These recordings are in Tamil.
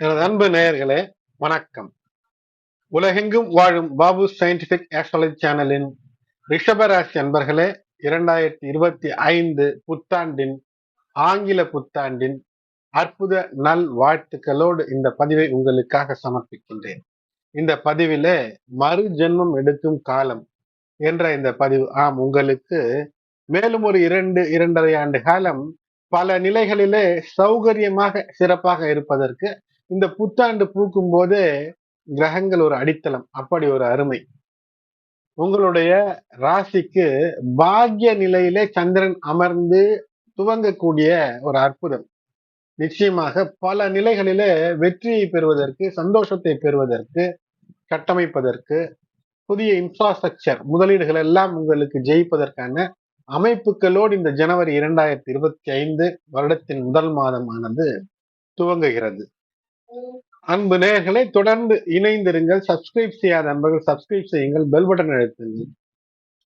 எனது அன்பு நேயர்களே வணக்கம். உலகெங்கும் வாழும் பாபு சயின்டிபிக் ஆஸ்ட்ராலஜி சேனலின் ரிஷபராசி அன்பர்களே இரண்டாயிரத்தி இருபத்தி ஐந்து புத்தாண்டின் ஆங்கில புத்தாண்டின் அற்புத நல் வாழ்த்துக்களோடு இந்த பதிவை உங்களுக்காக சமர்ப்பிக்கின்றேன். இந்த பதிவிலே மறு ஜென்மம் எடுக்கும் காலம் என்ற இந்த பதிவு ஆம் உங்களுக்கு மேலும் ஒரு இரண்டு இரண்டரை ஆண்டு காலம் பல நிலைகளிலே சௌகரியமாக சிறப்பாக இருப்பதற்கு இந்த புத்தாண்டு பூக்கும் போது கிரகங்கள் ஒரு அடித்தளம் அப்படி ஒரு அருமை. உங்களுடைய ராசிக்கு பாக்ய நிலையிலே சந்திரன் அமர்ந்து துவங்கக்கூடிய ஒரு அற்புதம். நிச்சயமாக பல நிலைகளிலே வெற்றியை பெறுவதற்கு சந்தோஷத்தை பெறுவதற்கு கட்டமைப்பதற்கு புதிய இன்ஃப்ராஸ்ட்ரக்சர் முதலீடுகள் எல்லாம் உங்களுக்கு ஜெயிப்பதற்கான அமைப்புகளோடு இந்த ஜனவரி இரண்டாயிரத்தி இருபத்தி ஐந்து வருடத்தின் முதல் மாதமானது துவங்குகிறது. அன்பு நேயர்களை தொடர்ந்து இணைந்திருங்கள். சப்ஸ்கிரைப் செய்யாத அன்பர்கள் சப்ஸ்கிரைப் செய்யுங்கள். பெல் பட்டன் அழுத்துங்கள்.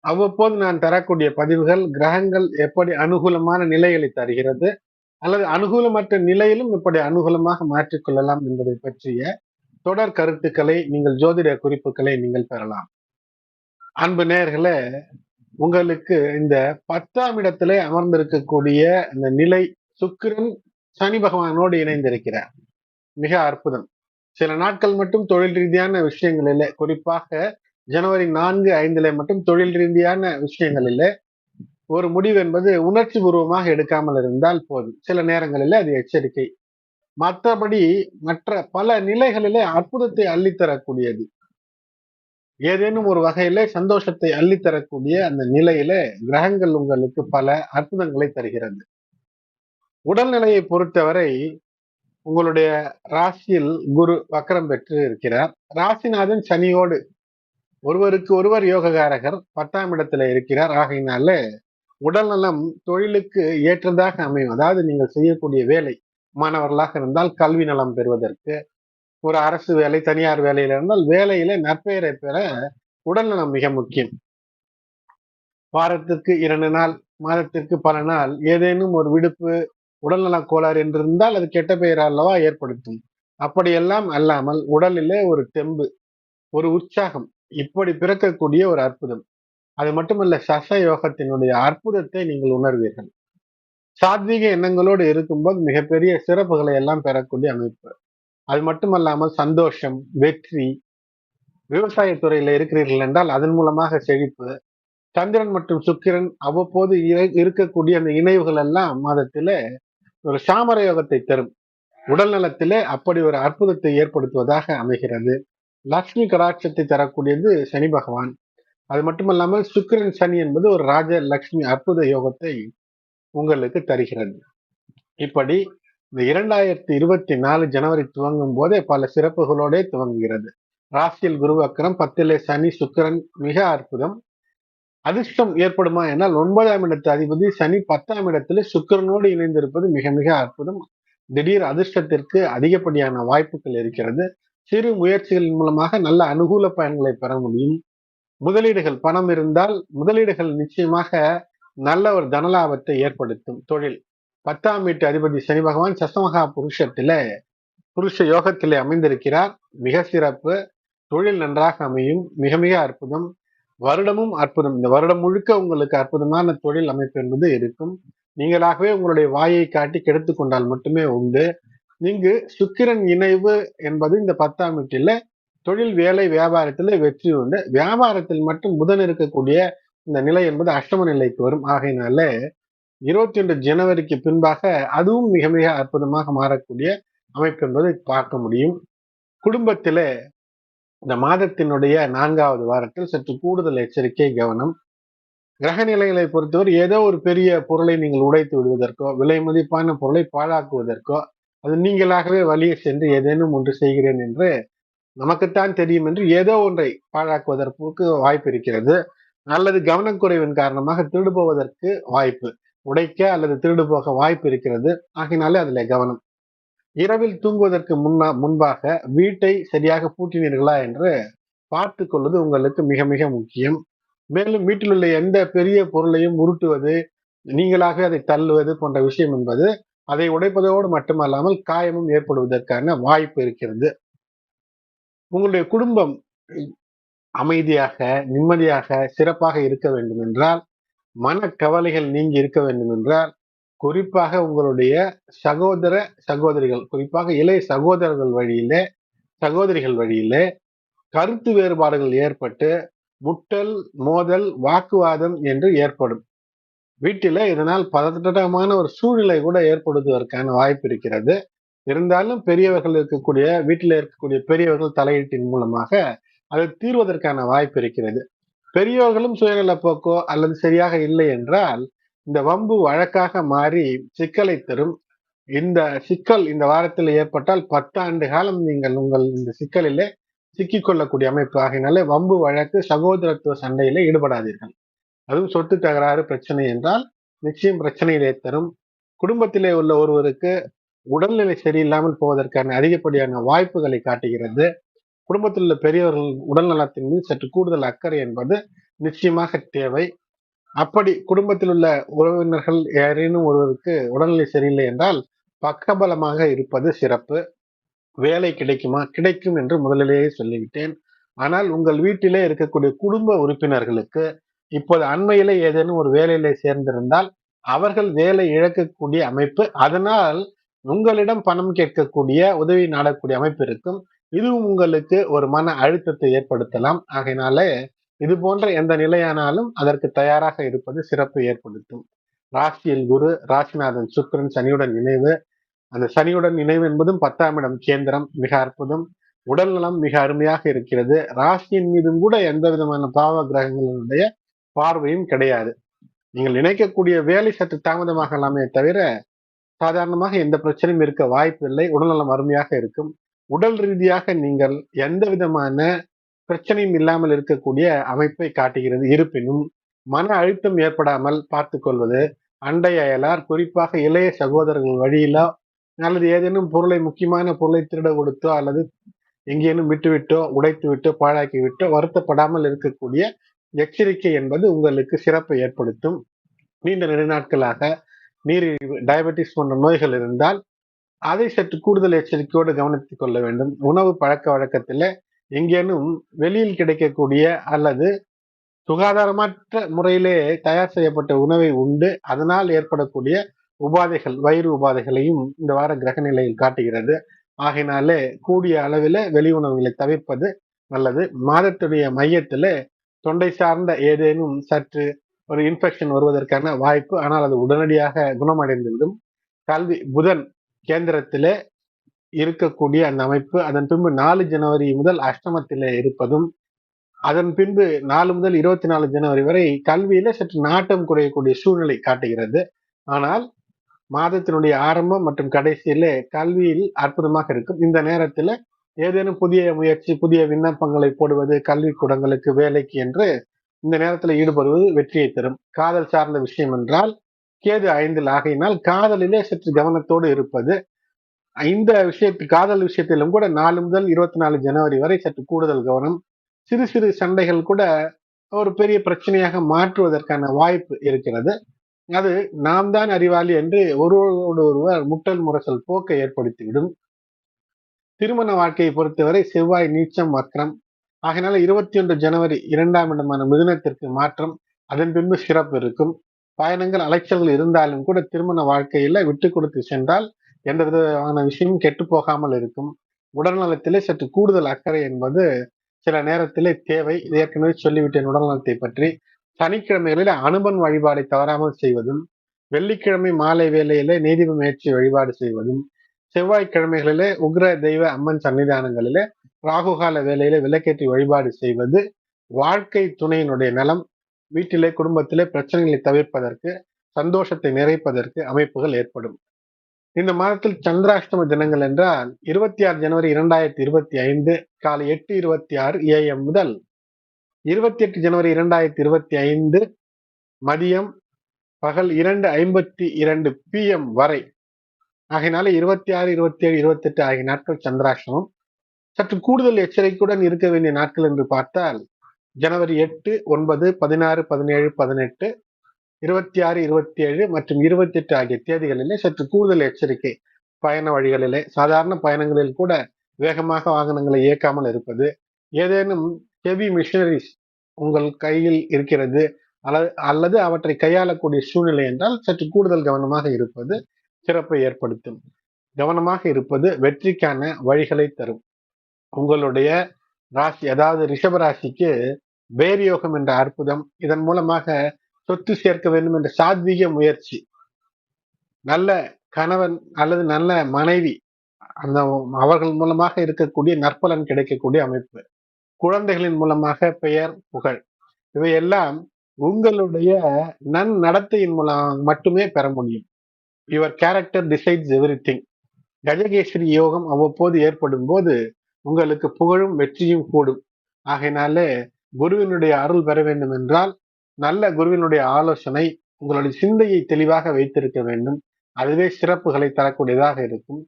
அவ்வப்போது நான் தரக்கூடிய பதிவுகள் கிரகங்கள் எப்படி அனுகூலமான நிலைகளை தருகிறது அல்லது அனுகூலமற்ற நிலையிலும் இப்படி அனுகூலமாக மாற்றிக்கொள்ளலாம் என்பதை பற்றிய தொடர் கருத்துக்களை நீங்கள் ஜோதிட குறிப்புகளை நீங்கள் பெறலாம். அன்பு நேர்களே உங்களுக்கு இந்த பத்தாம் இடத்திலே அமர்ந்திருக்கக்கூடிய இந்த நிலை சுக்கிரன் சனி பகவானோடு இணைந்திருக்கிறார். மிக அற்புதம். சில நாட்கள் மட்டும் தொழில் ரீதியான விஷயங்களிலே குறிப்பாக ஜனவரி நான்கு ஐந்துல மட்டும் தொழில் ரீதியான விஷயங்களிலே ஒரு முடிவு என்பது உணர்ச்சி பூர்வமாக எடுக்காமல் இருந்தால் போதும். சில நேரங்களிலே அது எச்சரிக்கை. மற்றபடி மற்ற பல நிலைகளிலே அற்புதத்தை அள்ளித்தரக்கூடியது. ஏதேனும் ஒரு வகையில சந்தோஷத்தை அள்ளித்தரக்கூடிய அந்த நிலையில கிரகங்கள் உங்களுக்கு பல அற்புதங்களை தருகிறது. உடல்நிலையை பொறுத்தவரை உங்களுடைய ராசியில் குரு வக்கரம் பெற்று இருக்கிறார் ராசிநாதன் சனியோடு ஒருவருக்கு ஒருவர் யோககாரகர் பத்தாம் இடத்துல இருக்கிறார். ஆகையினால உடல் நலம் தொழிலுக்கு ஏற்றதாக அமையும். அதாவது நீங்கள் செய்யக்கூடிய வேலை மாணவர்களாக இருந்தால் கல்வி நலம் பெறுவதற்கு ஒரு அரசு வேலை தனியார் வேலையில இருந்தால் வேலையில நற்பெயரை பெற உடல்நலம் மிக முக்கியம். வாரத்திற்கு இரண்டு நாள் மாதத்திற்கு பல நாள் ஏதேனும் ஒரு விடுப்பு உடல்நலக் கோளாறு என்றிருந்தால் அது கெட்ட பெயர் அல்லவா ஏற்படுத்தும். அப்படியெல்லாம் அல்லாமல் உடலிலே ஒரு தெம்பு ஒரு உற்சாகம் இப்படி பிறக்கக்கூடிய ஒரு அற்புதம். அது மட்டுமல்ல சச யோகத்தினுடைய அற்புதத்தை நீங்கள் உணர்வீர்கள். சாத்வீக எண்ணங்களோடு இருக்கும்போது மிகப்பெரிய சிறப்புகளை எல்லாம் பெறக்கூடிய அமைப்பு. அது மட்டுமல்லாமல் சந்தோஷம் வெற்றி விவசாயத்துறையில இருக்கிறீர்கள் என்றால் அதன் மூலமாக செழிப்பு சந்திரன் மற்றும் சுக்கிரன் அவ்வப்போது இருக்கக்கூடிய அந்த இணைவுகள் எல்லாம் மாதத்தில ஒரு சாமர யோகத்தை தரும். உடல் நலத்திலே அப்படி ஒரு அற்புதத்தை ஏற்படுத்துவதாக அமைகிறது. லக்ஷ்மி கடாட்சத்தை தரக்கூடியது சனி பகவான். அது மட்டுமல்லாமல் சுக்கிரன் சனி என்பது ஒரு ராஜ லக்ஷ்மி அற்புத யோகத்தை உங்களுக்கு தருகிறது. இப்படி இந்த இரண்டாயிரத்தி இருபத்தி நாலு ஜனவரி துவங்கும் போதே பல சிறப்புகளோட துவங்குகிறது. ராசியில் குருவக்கரம் பத்திலே சனி சுக்கிரன் மிக அற்புதம். அதிர்ஷ்டம் ஏற்படுமா என்னால் ஒன்பதாம் இடத்து அதிபதி சனி பத்தாம் இடத்துல சுக்கரனோடு இணைந்திருப்பது மிக மிக அற்புதம். திடீர் அதிர்ஷ்டத்திற்கு அதிகப்படியான வாய்ப்புகள் இருக்கிறது. சிறு முயற்சிகளின் மூலமாக நல்ல அனுகூல பயன்களை பெற முடியும். முதலீடுகள் பணம் இருந்தால் முதலீடுகள் நிச்சயமாக நல்ல ஒரு தனலாபத்தை ஏற்படுத்தும். தொழில். பத்தாம் வீட்டு அதிபதி சனி பகவான் சசமகா புருஷத்தில புருஷ யோகத்திலே அமைந்திருக்கிறார். மிக சிறப்பு. தொழில் நன்றாக அமையும். மிக மிக அற்புதம். வருடமும் அற்புதம். இந்த வருடம் முழுக்க உங்களுக்கு அற்புதமான தொழில் அமைப்பு என்பது இருக்கும். நீங்களாகவே உங்களுடைய வாயை காட்டி கெடுத்து கொண்டால் மட்டுமே உண்டு. இங்கு சுக்கிரன் இணைவு என்பது இந்த பத்தாம் வீட்டில தொழில் வேலை வியாபாரத்தில் வெற்றி உண்டு. வியாபாரத்தில் மட்டும் புதன் இருக்கக்கூடிய இந்த நிலை என்பது அஷ்டம நிலைக்கு வரும். ஆகையினால இருபத்தி ஒன்று ஜனவரிக்கு பின்பாக அதுவும் மிக மிக அற்புதமாக மாறக்கூடிய அமைப்பு என்பதை பார்க்க முடியும். குடும்பத்தில இந்த மாதத்தினுடைய நான்காவது வாரத்தில் சற்று கூடுதல் எச்சரிக்கை கவனம். கிரக நிலைகளை பொறுத்தவரை ஏதோ ஒரு பெரிய பொருளை நீங்கள் உடைத்து விடுவதற்கோ விலை மதிப்பான பொருளை பாழாக்குவதற்கோ அது நீங்களாகவே வழியே சென்று ஏதேனும் ஒன்று செய்கிறேன் என்று நமக்குத்தான் தெரியும் என்று ஏதோ ஒன்றை பாழாக்குவதற்கு வாய்ப்பு இருக்கிறது. அல்லது கவனக்குறைவின் காரணமாக திருடு போவதற்கு வாய்ப்பு உடைக்க அல்லது திருடு போக வாய்ப்பு இருக்கிறது. ஆகினாலே அதில் கவனம். இரவில் தூங்குவதற்கு முன்னா முன்பாக வீட்டை சரியாக பூட்டினீர்களா என்று பார்த்து கொள்வது உங்களுக்கு மிக மிக முக்கியம். மேலும் வீட்டில் உள்ள எந்த பெரிய பொருளையும் உருட்டுவது நீங்களாக அதை தள்ளுவது போன்ற விஷயம் என்பது அதை உடைப்பதோடு மட்டுமல்லாமல் காயமும் ஏற்படுவதற்கான வாய்ப்பு இருக்கிறது. உங்களுடைய குடும்பம் அமைதியாக நிம்மதியாக சிறப்பாக இருக்க வேண்டும் என்றால் கவலைகள் நீங்கி இருக்க வேண்டும் என்றால் குறிப்பாக உங்களுடைய சகோதர சகோதரிகள் குறிப்பாக இளைய சகோதரர்கள் வழியிலே சகோதரிகள் வழியிலே கருத்து வேறுபாடுகள் ஏற்பட்டு முட்டல் மோதல் வாக்குவாதம் என்று ஏற்படும். வீட்டில இதனால் பதட்டமான ஒரு சூழ்நிலை கூட ஏற்படுவதற்கான வாய்ப்பு இருக்கிறது. இருந்தாலும் பெரியவர்கள் இருக்கக்கூடிய வீட்டில் இருக்கக்கூடிய பெரியவர்கள் தலையீட்டின் மூலமாக அதை தீர்வதற்கான வாய்ப்பு இருக்கிறது. பெரியவர்களும் சுயநல போக்கோ அல்லது சரியாக இல்லை என்றால் இந்த வம்பு வழக்காக மாறி சிக்கலை தரும். இந்த சிக்கல் இந்த வாரத்தில் ஏற்பட்டால் பத்தாண்டு காலம் நீங்கள் உங்கள் இந்த சிக்கலிலே சிக்கிக்கொள்ளக்கூடிய அமைப்பு. ஆகினாலே வம்பு வழக்கு சகோதரத்துவ சண்டையில ஈடுபடாதீர்கள். அதுவும் சொத்து தகராறு பிரச்சனை என்றால் நிச்சயம் பிரச்சனையிலே தரும். குடும்பத்திலே உள்ள ஒருவருக்கு உடல்நிலை சரியில்லாமல் போவதற்கான அதிகப்படியான வாய்ப்புகளை காட்டுகிறது. குடும்பத்தில் உள்ள பெரியவர்கள் உடல் நலத்தின் மீது சற்று கூடுதல் அக்கறை என்பது நிச்சயமாக தேவை. அப்படி குடும்பத்தில் உள்ள உறவினர்கள் யாரேனும் ஒருவருக்கு உடல்நிலை சரியில்லை என்றால் பக்கபலமாக இருப்பது சிறப்பு. வேலை கிடைக்குமா? கிடைக்கும் என்று முதலிலேயே சொல்லிவிட்டேன். ஆனால் உங்கள் வீட்டிலே இருக்கக்கூடிய குடும்ப உறுப்பினர்களுக்கு இப்போது அண்மையிலே ஏதேனும் ஒரு வேலையிலே சேர்ந்திருந்தால் அவர்கள் வேலை இழக்கக்கூடிய அமைப்பு அதனால் உங்களிடம் பணம் கேட்கக்கூடிய உதவி நாடக்கூடிய அமைப்பு இருக்கும். இதுவும் உங்களுக்கு ஒரு மன அழுத்தத்தை ஏற்படுத்தலாம். ஆகையினால இது போன்ற எந்த நிலையானாலும் அதற்கு தயாராக இருப்பது சிறப்பு ஏற்படுத்தும். ராசியில் குரு ராசிநாதன் சுக்கரன் சனியுடன் இணைவு. அந்த சனியுடன் இணைவு என்பதும் பத்தாம் இடம் கேந்திரம் மிக அற்புதம். உடல் நலம் மிக அருமையாக இருக்கிறது. ராசியின் மீதும் கூட எந்த விதமான பாவ கிரகங்களுடைய பார்வையும் கிடையாது. நீங்கள் நினைக்கக்கூடிய வேலை சற்று தாமதமாகலாமே தவிர சாதாரணமாக எந்த பிரச்சனையும் இருக்க வாய்ப்பு இல்லை. உடல்நலம் அருமையாக இருக்கும். உடல் ரீதியாக நீங்கள் எந்த விதமான பிரச்சனையும் இல்லாமல் இருக்கக்கூடிய அமைப்பை காட்டுகிறது. இருப்பினும் மன அழுத்தம் ஏற்படாமல் பார்த்து கொள்வது அண்டை அயலார் குறிப்பாக இளைய சகோதரர்கள் வழியிலோ அல்லது ஏதேனும் பொருளை முக்கியமான பொருளை திருட கொடுத்தோ அல்லது எங்கேனும் விட்டுவிட்டோ உடைத்து விட்டோ பாழாக்கி விட்டோ வருத்தப்படாமல் இருக்கக்கூடிய எச்சரிக்கை என்பது உங்களுக்கு சிறப்பை ஏற்படுத்தும். நீண்ட நெடுநாட்களாக நீர் டயபெட்டிஸ் போன்ற நோய்கள் இருந்தால் அதை சற்று கூடுதல் எச்சரிக்கையோடு கவனித்துக் கொள்ள வேண்டும். உணவு பழக்க வழக்கத்தில் எங்கேனும் வெளியில் கிடைக்கக்கூடிய அல்லது சுகாதாரமற்ற முறையிலே தயார் செய்யப்பட்ட உணவை உண்டு. அதனால் ஏற்படக்கூடிய உபாதைகள் வயிறு உபாதைகளையும் இந்த வார கிரக நிலையில் காட்டுகிறது. ஆகையினாலே கூடிய அளவில் வெளி உணவுகளை தவிர்ப்பது நல்லது. மாதத்துடைய மையத்தில் தொண்டை சார்ந்த ஏதேனும் சற்று ஒரு இன்ஃபெக்ஷன் வருவதற்கான வாய்ப்பு ஆனால் அது உடனடியாக குணமடைந்துவிடும். கல்வி புதன் கேந்திரத்திலே இருக்கக்கூடிய அந்த அமைப்பு. அதன் பின்பு நாலு ஜனவரி முதல் அஷ்டமத்தில் இருப்பதும் அதன் பின்பு நாலு முதல் இருபத்தி நாலு ஜனவரி வரை கல்வியில சற்று நாட்டம் குறையக்கூடிய சூழ்நிலை காட்டுகிறது. ஆனால் மாதத்தினுடைய ஆரம்பம் மற்றும் கடைசியிலே கல்வியில் அற்புதமாக இருக்கும். இந்த நேரத்துல ஏதேனும் புதிய முயற்சி புதிய விண்ணப்பங்களை போடுவது கல்வி கூடங்களுக்கு வேலைக்கு என்று இந்த நேரத்தில் ஈடுபடுவது வெற்றியை தரும். காதல் சார்ந்த விஷயம் என்றால் கேது ஐந்தில் ஆகையினால் காதலிலே சற்று கவனத்தோடு இருப்பது இந்த விஷயத்து காதல் விஷயத்திலும் கூட நாலு முதல் இருபத்தி நாலு ஜனவரி வரை சற்று கூடுதல் கவனம். சிறு சிறு சண்டைகள் கூட ஒரு பெரிய பிரச்சனையாக மாற்றுவதற்கான வாய்ப்பு இருக்கிறது. அது நாம் தான் அறிவாளி என்று ஒருவரோடு ஒருவர் முட்டல் முரசல் போக்கை ஏற்படுத்திவிடும். திருமண வாழ்க்கையை பொறுத்தவரை செவ்வாய் நீச்சம் வக்ரம். ஆகினால இருபத்தி ஒன்று ஜனவரி இரண்டாம் இடமான மிதுனத்திற்கு மாற்றம் அதன் பின்பு சிறப்பு இருக்கும். பயணங்கள் அலைச்சல்கள் இருந்தாலும் கூட திருமண வாழ்க்கையில விட்டு கொடுத்து சென்றால் எந்த விஷயமும் கெட்டு போகாமல் இருக்கும். உடல்நலத்திலே சற்று கூடுதல் அக்கறை என்பது சில நேரத்திலே தேவை. ஏற்கனவே சொல்லிவிட்டேன் உடல்நலத்தை பற்றி. சனிக்கிழமைகளில் அனுபன் வழிபாடை தவறாமல் செய்வதும் வெள்ளிக்கிழமை மாலை வேலையிலே நீதிப முயற்சி வழிபாடு செய்வதும் செவ்வாய்க்கிழமைகளிலே உக்ர தெய்வ அம்மன் சன்னிதானங்களிலே ராகுகால வேலையில விளக்கேற்றி வழிபாடு செய்வது வாழ்க்கை துணையினுடைய நலம். வீட்டிலே குடும்பத்திலே பிரச்சனைகளை தவிர்ப்பதற்கு சந்தோஷத்தை நிறைப்பதற்கு அமைப்புகள் ஏற்படும். இந்த மாதத்தில் சந்திராஷ்டம தினங்கள் என்றால் இருபத்தி ஆறு ஜனவரி இரண்டாயிரத்தி இருபத்தி ஐந்து காலை எட்டு இருபத்தி ஆறு ஏஎம் முதல் இருபத்தி எட்டு ஜனவரி இரண்டாயிரத்தி இருபத்தி ஐந்து மதியம் பகல் இரண்டு ஐம்பத்தி இரண்டு பிஎம் வரை. ஆகையினால இருபத்தி ஆறு இருபத்தி ஏழு இருபத்தி எட்டு ஆகிய நாட்கள் சந்திராஷ்டமம். சற்று கூடுதல் எச்சரிக்கையுடன் இருக்க வேண்டிய நாட்கள் என்று பார்த்தால் ஜனவரி எட்டு ஒன்பது பதினாறு பதினேழு பதினெட்டு இருபத்தி ஆறு இருபத்தி ஏழு மற்றும் இருபத்தி எட்டு ஆகிய தேதிகளிலே சற்று கூடுதல் எச்சரிக்கை. பயண வழிகளிலே சாதாரண பயணங்களில் கூட வேகமாக வாகனங்களை இயக்காமல் இருப்பது ஏதேனும் ஹெவி மிஷினரிஸ் உங்கள் கையில் இருக்கிறது அல்லது அல்லது அவற்றை கையாளக்கூடிய சூழ்நிலை என்றால் சற்று கூடுதல் கவனமாக இருப்பது சிறப்பை ஏற்படுத்தும். கவனமாக இருப்பது வெற்றிக்கான வழிகளை தரும். உங்களுடைய ராசி அதாவது ரிஷப ராசிக்கு பேரியோகம் என்ற அற்புதம் இதன் மூலமாக சொத்து சேர்க்க வேண்டும் என்ற சாத்வீக முயற்சி. நல்ல கணவன் அல்லது நல்ல மனைவி அந்த அவர்கள் மூலமாக இருக்கக்கூடிய நற்பலன் கிடைக்கக்கூடிய அமைப்பு. குழந்தைகளின் மூலமாக பெயர் புகழ். இவையெல்லாம் உங்களுடைய நன் நடத்தையின் மூலம் மட்டுமே பெற முடியும். Your character decides everything கஜகேஸ்வரி யோகம் அவ்வப்போது ஏற்படும் போது உங்களுக்கு புகழும் வெற்றியும் கூடும். ஆகையினாலே குருவினுடைய அருள் பெற வேண்டும் என்றால் நல்ல குருவினுடைய ஆலோசனை உங்களுடைய சிந்தையை தெளிவாக வைத்திருக்க வேண்டும். அதுவே சிறப்புகளை தரக்கூடியதாக இருக்கும்.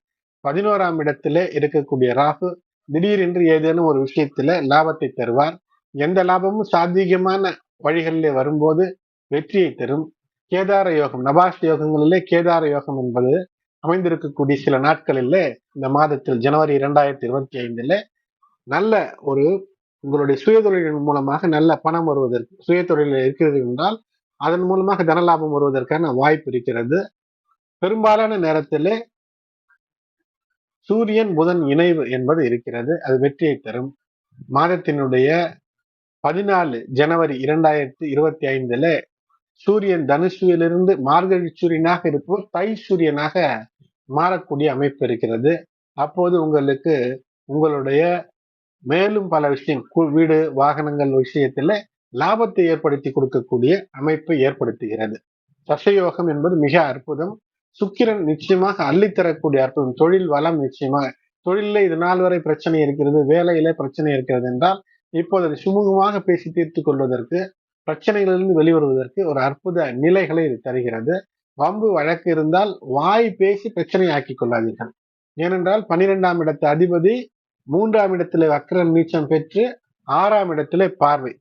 பதினோராம் இடத்திலே இருக்கக்கூடிய ராகு திடீரென்று ஏதேனும் ஒரு விஷயத்துல லாபத்தை தருவார். எந்த லாபமும் சாத்வீகமான வழிகளிலே வரும்போது வெற்றியை தரும். கேதார யோகம் நபாஸ் யோகங்களிலே கேதார யோகம் என்பது அமைந்திருக்கக்கூடிய சில நாட்களில் இந்த மாதத்தில் ஜனவரி இரண்டாயிரத்தி இருபத்தி ஐந்துல நல்ல ஒரு உங்களுடைய சுயதொழிலின் மூலமாக நல்ல பணம் வருவதற்கு சுயதொழிலில் இருக்கிறது என்றால் அதன் மூலமாக தனலாபம் வருவதற்கான வாய்ப்பு இருக்கிறது. பெரும்பாலான நேரத்திலே சூரியன் புதன் இணைவு என்பது இருக்கிறது. அது வெற்றியை தரும். மாதத்தினுடைய பதினாலு ஜனவரி இரண்டாயிரத்தி இருபத்தி ஐந்துல சூரியன் தனுசுவிலிருந்து மார்கழி சூரியனாக இருப்போர் தை சூரியனாக மாறக்கூடிய அமைப்பு இருக்கிறது. அப்போது உங்களுக்கு உங்களுடைய மேலும் பல விஷயம் வீடு வாகனங்கள் விஷயத்துல லாபத்தை ஏற்படுத்தி கொடுக்கக்கூடிய அமைப்பை ஏற்படுத்துகிறது. சசயோகம் என்பது மிக அற்புதம். சுக்கிரன் நிச்சயமாக அள்ளித்தரக்கூடிய அற்புதம். தொழில் வளம் நிச்சயமாக தொழில இது நாள் வரை பிரச்சனை இருக்கிறது வேலையில பிரச்சனை இருக்கிறது என்றால் இப்போது அதை சுமூகமாக பேசி தீர்த்து கொள்வதற்கு பிரச்சனைகளிலிருந்து வெளிவருவதற்கு ஒரு அற்புத நிலைகளை இது தருகிறது. வம்பு வழக்கு இருந்தால் வாய் பேசி பிரச்சனை ஆக்கி கொள்ளாதீர்கள். ஏனென்றால் பன்னிரெண்டாம் இடத்து அதிபதி மூன்றாம் இடத்திலே வக்ரன் நீச்சம் பெற்று ஆறாம் இடத்திலே பார்வை.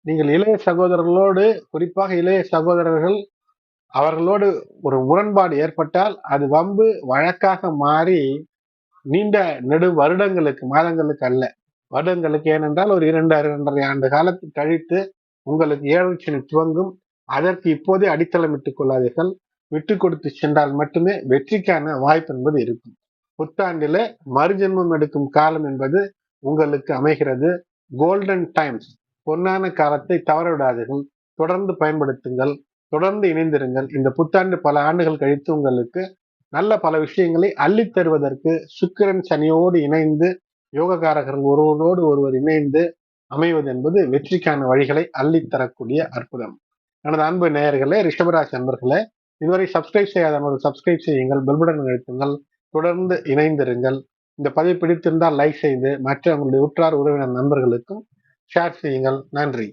நீங்கள் இளைய சகோதரர்களோடு குறிப்பாக இளைய சகோதரர்கள் அவர்களோடு ஒரு முரண்பாடு ஏற்பட்டால் அது வம்பு வழக்காக மாறி நீண்ட நெடு வருடங்களுக்கு மாதங்களுக்கு அல்ல. வருடங்களுக்கு ஏனென்றால் ஒரு இரண்டு இரண்டரை ஆண்டு காலத்து கழித்து உங்களுக்கு ஏழு துவங்கும். அதற்கு இப்போதே அடித்தளமிட்டுக் கொள்ளாதீர்கள். விட்டு கொடுத்து சென்றால் மட்டுமே வெற்றிக்கான வாய்ப்பு என்பது இருக்கும். புத்தாண்டில மறுஜென்மம் எடுக்கும் காலம் என்பது உங்களுக்கு அமைகிறது. கோல்டன் டைம்ஸ் பொன்னான காலத்தை தவற விடாதீர்கள் தொடர்ந்து பயன்படுத்துங்கள். தொடர்ந்து இணைந்திருங்கள். இந்த புத்தாண்டு பல ஆண்டுகள் கழித்து உங்களுக்கு நல்ல பல விஷயங்களை அள்ளித் தருவதற்கு சுக்கிரன் சனியோடு இணைந்து யோகக்காரகர்கள் ஒருவரோடு ஒருவர் இணைந்து அமைவது என்பது வெற்றிக்கான வழிகளை அள்ளித்தரக்கூடிய அற்புதம். எனது அன்பு நேயர்களே ரிஷபராஜ் நண்பர்களே இதுவரை சப்ஸ்கிரைப் செய்யாதவர்கள் சப்ஸ்கிரைப் செய்யுங்கள் பெல்புடன் அழுத்துங்கள். தொடர்ந்து இணைந்திருங்கள். இந்த பதிவு பிடித்திருந்தால் லைக் செய்து மற்றவங்களுடைய உற்றார் உறவினர் நண்பர்களுக்கும் ஷேர் செய்யுங்கள். நன்றி.